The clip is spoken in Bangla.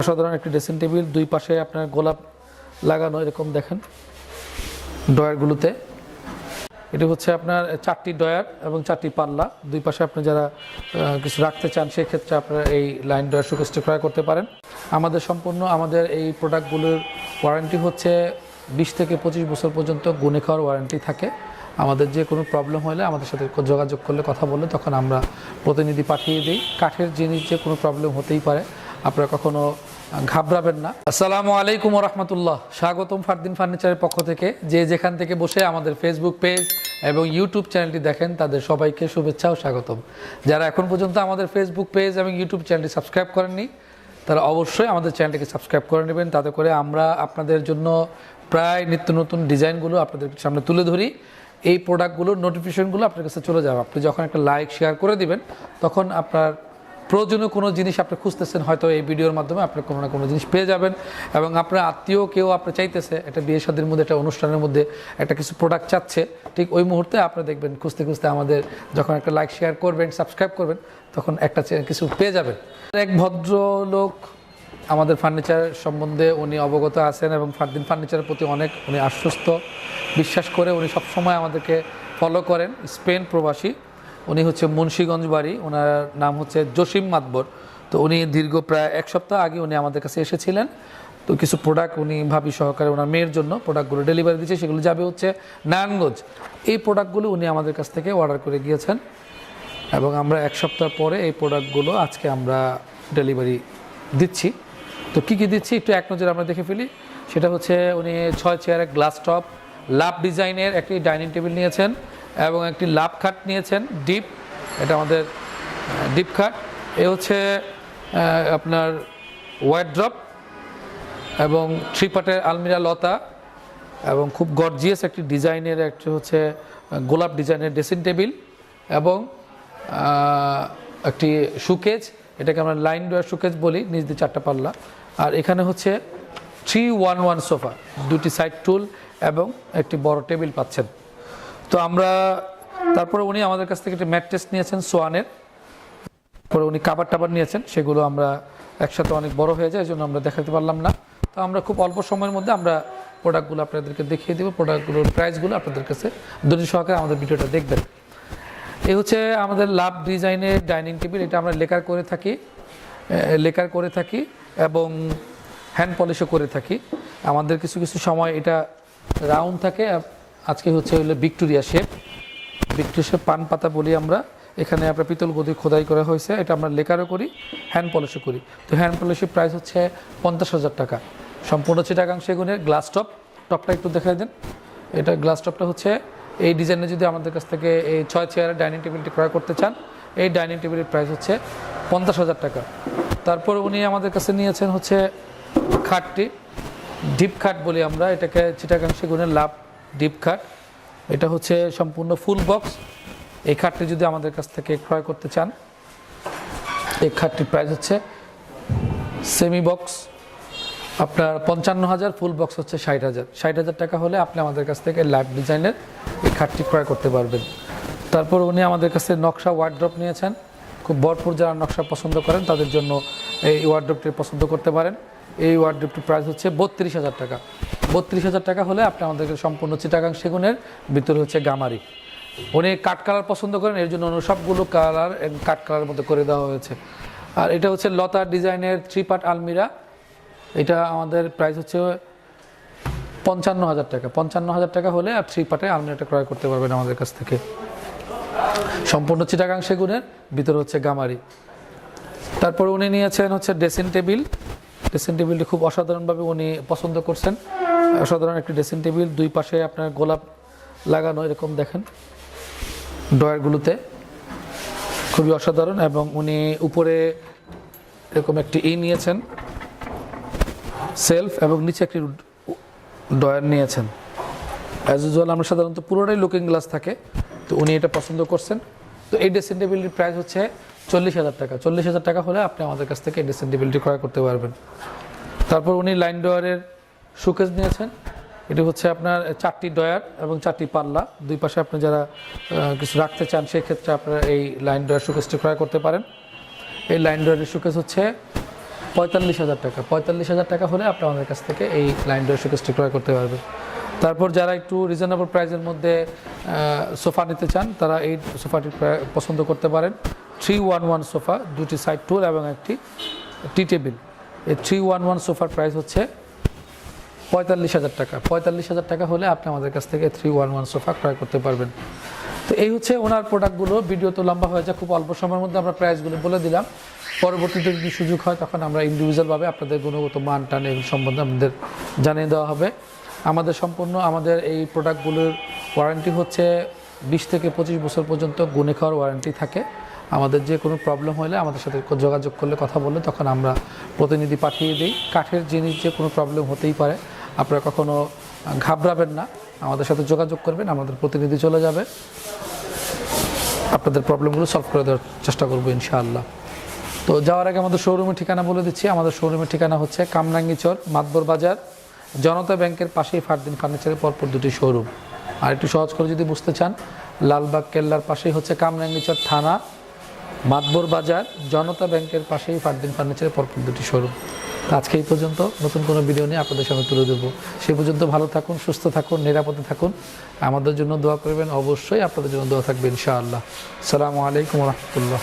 অসাধারণ একটি ড্রেসিং টেবিল দুই পাশে আপনার গোলাপ লাগানো, এরকম দেখেন ডয়ারগুলোতে এটি হচ্ছে আপনার চারটি ডয়ার এবং চারটি পাল্লা। দুই পাশে আপনি যারা কিছু রাখতে চান, সেক্ষেত্রে আপনারা এই লাইন ডয়ার সুকেসটি ক্রয় করতে পারেন। আমাদের সম্পূর্ণ, আমাদের এই প্রোডাক্টগুলোর ওয়ারেন্টি হচ্ছে বিশ থেকে পঁচিশ বছর পর্যন্ত গুনে খাওয়ার ওয়ারেন্টি থাকে। আমাদের যে কোনো প্রবলেম হলে আমাদের সাথে যোগাযোগ করলে, কথা বললে, তখন আমরা প্রতিনিধি পাঠিয়ে দিই। কাঠের জিনিস যে কোনো প্রবলেম হতেই পারে। আপনারা কখনো ঘাবড়াবেন না। আসসালামু আলাইকুম রহমতুল্লাহ। স্বাগতম ফারদিন ফার্নিচারের পক্ষ থেকে। যে যেখান থেকে বসে আমাদের ফেসবুক পেজ এবং ইউটিউব চ্যানেলটি দেখেন, তাদের সবাইকে শুভেচ্ছা ও স্বাগতম। যারা এখন পর্যন্ত আমাদের ফেসবুক পেজ এবং ইউটিউব চ্যানেলটি সাবস্ক্রাইব করেননি, তারা অবশ্যই আমাদের চ্যানেলটিকে সাবস্ক্রাইব করে নেবেন। তাতে করে আমরা আপনাদের জন্য প্রায় নিত্য নতুন ডিজাইনগুলো আপনাদের সামনে তুলে ধরি। এই প্রোডাক্টগুলোর নোটিফিকেশনগুলো আপনার কাছে চলে যাবে। আপনি যখন একটা লাইক শেয়ার করে দিবেন, তখন আপনার প্রয়োজনীয় কোনো জিনিস আপনি খুঁজতেছেন, হয়তো এই ভিডিওর মাধ্যমে আপনি কোনো না কোনো জিনিস পেয়ে যাবেন এবং আপনার আত্মীয় কেউ আপনি চাইতেছে, একটা বিয়ে শাদীর মধ্যে, একটা অনুষ্ঠানের মধ্যে একটা কিছু প্রোডাক্ট চাচ্ছে, ঠিক ওই মুহূর্তে আপনি দেখবেন খুঁজতে খুঁজতে আমাদের যখন একটা লাইক শেয়ার করবেন সাবস্ক্রাইব করবেন, তখন একটা কিছু পেয়ে যাবেন। এক ভদ্রলোক আমাদের ফার্নিচার সম্বন্ধে উনি অবগত আছেন এবং ফারদিন ফার্নিচারের প্রতি অনেক উনি আশ্বস্ত। বিশ্বাস করে উনি সবসময় আমাদেরকে ফলো করেন, স্পেন প্রবাসী। উনি হচ্ছে মুন্সীগঞ্জ বাড়ি, ওনার নাম হচ্ছে জসিম মাতবর। তো উনি দীর্ঘ প্রায় এক সপ্তাহ আগে উনি আমাদের কাছে এসেছিলেন। তো কিছু প্রোডাক্ট উনি ভাবি সহকারে ওনার মেয়ের জন্য প্রোডাক্টগুলো ডেলিভারি দিচ্ছে, সেগুলো যাবে হচ্ছে নারায়ণগঞ্জ। এই প্রোডাক্টগুলো উনি আমাদের কাছ থেকে অর্ডার করে গিয়েছেন এবং আমরা এক সপ্তাহ পরে এই প্রোডাক্টগুলো আজকে আমরা ডেলিভারি দিচ্ছি। তো কী কী দিচ্ছি একটু এক নজরে আমরা দেখে ফেলি। সেটা হচ্ছে উনি ছয় চেয়ারের গ্লাস টপ লাভ ডিজাইনের একটি ডাইনিং টেবিল নিয়েছেন। এবং একটি লাভ খাট নিয়েছেন, ডিপ, এটা আমাদের ডিপ খাট। এ হচ্ছে আপনার ওয়াইড ড্রপ এবং থ্রি পার্টের আলমিরা লতা এবং খুব গর্জিয়াস একটি ডিজাইনের, একটি হচ্ছে গোলাপ ডিজাইনের ড্রেসিং টেবিল এবং একটি সুকেজ এটাকে আমরা লাইন ডোয়ার সুকেজ বলি নিজ দিয়ে চারটা পাল্লা। আর এখানে হচ্ছে থ্রি ওয়ান ওয়ান সোফা, দুটি সাইড টুল এবং একটি বড় টেবিল পাচ্ছেন। আমরা, তারপরে উনি আমাদের কাছ থেকে একটি টেস্ট নিয়েছেন সোয়ানের। পরে উনি কাবার টাবার নিয়েছেন, সেগুলো আমরা একসাথে অনেক বড় হয়ে যায় এই জন্য আমরা দেখাতে পারলাম না। তো আমরা খুব অল্প সময়ের মধ্যে আমরা প্রোডাক্টগুলো আপনাদেরকে দেখিয়ে দেবো, প্রোডাক্টগুলোর প্রাইসগুলো আপনাদের কাছে। ধৈর্য সহকারে আমাদের ভিডিওটা দেখবেন। এই হচ্ছে আমাদের লাভ ডিজাইনের ডাইনিং টেবিল, এটা আমরা লেকার করে থাকি লেকার করে থাকি এবং হ্যান্ড পলিশও করে থাকি। আমাদের কিছু কিছু সময় এটা রাউন্ড থাকে আজকে হচ্ছে হলো ভিক্টোরিয়া শেপ। ভিক্টোরিয়া শেপ পান পাতা বলি আমরা। এখানে আপনার পিতল গদি খোদাই করা হয়েছে। এটা আমরা লেকারও করি, হ্যান্ড পলিশও করি। তো হ্যান্ড পলিশের প্রাইস হচ্ছে পঞ্চাশ হাজার টাকা। সম্পূর্ণ চিটাগাং সেগুনের গ্লাস টপ। টপটা একটু দেখাই দেন। এটা গ্লাস টপটা হচ্ছে, এই ডিজাইনে যদি আমাদের কাছ থেকে এই ছয় চেয়ারের ডাইনিং টেবিলটি ক্রয় করতে চান, এই ডাইনিং টেবিলের প্রাইস হচ্ছে পঞ্চাশ হাজার টাকা। তারপর উনি আমাদের কাছে নিয়েছেন হচ্ছে খাটটি। ডিপ খাট বলি আমরা। এটাকে চিটাগাং সেগুনের লাভ ডিপ খাট এটা হচ্ছে সম্পূর্ণ ফুল বক্স এই খাটটি যদি আমাদের কাছ থেকে ক্রয় করতে চান, এই খাটটির প্রাইস হচ্ছে সেমি বক্স আপনার পঞ্চান্ন হাজার ফুল বক্স হচ্ছে ষাট হাজার। ষাট হাজার টাকা হলে আপনি আমাদের কাছ থেকে লাইভ ডিজাইনের এই খাটটি ক্রয় করতে পারবেন। তারপর উনি আমাদের কাছে নকশা ওয়ার্ড্রপ নিয়েছেন। খুব ভরপুর যারা নকশা পছন্দ করেন, তাদের জন্য এই ওয়ার্ড্রপটি পছন্দ করতে পারেন। এই ওয়ার্ড্রপটির প্রাইস হচ্ছে বত্রিশ হাজার টাকা। বত্রিশ হাজার টাকা হলে আপনি আমাদেরকে সম্পূর্ণ চিটাগাং সেগুনের, ভিতরে হচ্ছে গামারি। উনি কাঠ কালার পছন্দ করেন, এর জন্য সবগুলো কালার কাঠ কালারের মধ্যে করে দেওয়া হয়েছে। আর এটা হচ্ছে লতা ডিজাইনের থ্রি পার্ট আলমিরা। এটা আমাদের প্রাইস হচ্ছে পঞ্চান্ন হাজার টাকা। পঞ্চান্ন হাজার টাকা হলে আর থ্রি পার্টে আলমিরাটা ক্রয় করতে পারবেন আমাদের কাছ থেকে। সম্পূর্ণ চিটাগাং সেগুনের, ভিতরে হচ্ছে গামারি। তারপর উনি নিয়েছেন হচ্ছে ড্রেসিং টেবিল ড্রেসিং টেবিলটি খুব অসাধারণভাবে উনি পছন্দ করছেন। অসাধারণ একটি ড্রেসিং টেবিল দুই পাশে আপনার গোলাপ লাগানো, এরকম দেখেন ডয়ারগুলোতে খুবই অসাধারণ এবং উনি উপরে এরকম একটি ই নিয়েছেন সেলফ এবং নিচে একটি ডয়ার নিয়েছেন। অ্যাজ ইউজুয়াল আমরা সাধারণত পুরোটাই লুকিং গ্লাস থাকে, তো উনি এটা পছন্দ করছেন। তো এই ড্রেসিং টেবিলটির প্রাইস হচ্ছে চল্লিশ হাজার টাকা। চল্লিশ হাজার টাকা হলে আপনি আমাদের কাছ থেকে টেবিলটি ক্রয় করতে পারবেন। তারপর উনি লাইন ডয়ারের সুকেজ নিয়েছেন। এটি হচ্ছে আপনার চারটি ডয়ার এবং চারটি পাল্লা। দুই পাশে আপনি যারা কিছু রাখতে চান, সেক্ষেত্রে আপনারা এই লাইন ডয়ার সুকেজটি ক্রয় করতে পারেন। এই লাইন ডয়ারের সুকেজ হচ্ছে পঁয়তাল্লিশ হাজার টাকা। পঁয়তাল্লিশ হাজার টাকা হলে আপনি আমাদের কাছ থেকে এই লাইন ডোর শোকেসটি ক্রয় করতে পারবেন। তারপর যারা একটু রিজনেবল প্রাইসের মধ্যে সোফা নিতে চান, তারা এই সোফাটি পছন্দ করতে পারেন। থ্রি ওয়ান ওয়ান সোফা দুটি সাইড টুল এবং একটি টি টেবিল এই থ্রি ওয়ান ওয়ান সোফার প্রাইস হচ্ছে পঁয়তাল্লিশ হাজার টাকা। পঁয়তাল্লিশ হাজার টাকা হলে আপনি আমাদের কাছ থেকে থ্রি ওয়ান ওয়ান সোফা ক্রয় করতে পারবেন। তো এই হচ্ছে ওনার প্রোডাক্টগুলো ভিডিও তো লম্বা হয়ে যায় খুব অল্প সময়ের মধ্যে আমরা প্রাইসগুলো বলে দিলাম। পরবর্তীতে যদি সুযোগ হয়, তখন আমরা ইন্ডিভিজুয়ালভাবে আপনাদের গুণগত মান, টান এগুলো সম্বন্ধে আমাদের জানিয়ে দেওয়া হবে। আমাদের সম্পূর্ণ, আমাদের এই প্রোডাক্টগুলোর ওয়ারেন্টি হচ্ছে বিশ থেকে পঁচিশ বছর পর্যন্ত গুনে খাওয়ার ওয়ারেন্টি থাকে। আমাদের যে কোনো প্রবলেম হলে আমাদের সাথে যোগাযোগ করলে, কথা বললে, তখন আমরা প্রতিনিধি পাঠিয়ে দিই। কাঠের জিনিস যে কোনো প্রবলেম হতেই পারে। আপনারা কখনো ঘাবড়াবেন না। আমাদের সাথে যোগাযোগ করবেন, আমাদের প্রতিনিধি চলে যাবে। আপনাদের প্রবলেমগুলো সলভ করে দেওয়ার চেষ্টা করব, ইনশাআল্লাহ। তো যাওয়ার আগে আমাদের শোরুমের ঠিকানা বলে দিচ্ছি। আমাদের শোরুমের ঠিকানা হচ্ছে কামরাঙ্গিচর, মাতবর বাজার, জনতা ব্যাংকের পাশেই ফারদিন ফার্নিচারের পরপর দুটি শোরুম আর একটু সহজ করে যদি বুঝতে চান, লালবাগ কেল্লার পাশেই হচ্ছে কামরাঙ্গিচর থানা। মাতবর বাজার, জনতা ব্যাংকের পাশেই ফারদিন ফার্নিচারের পরপর দুটি শোরুম। আজকে এই পর্যন্ত। নতুন কোনো ভিডিও নিয়ে আপনাদের সামনে তুলে দেবো সে পর্যন্ত ভালো থাকুন, সুস্থ থাকুন, নিরাপদে থাকুন। আমাদের জন্য দোয়া করবেন। অবশ্যই আপনাদের জন্য দোয়া থাকবে, ইনশাআল্লাহ। সালামু আলাইকুম রহমতুল্লাহ।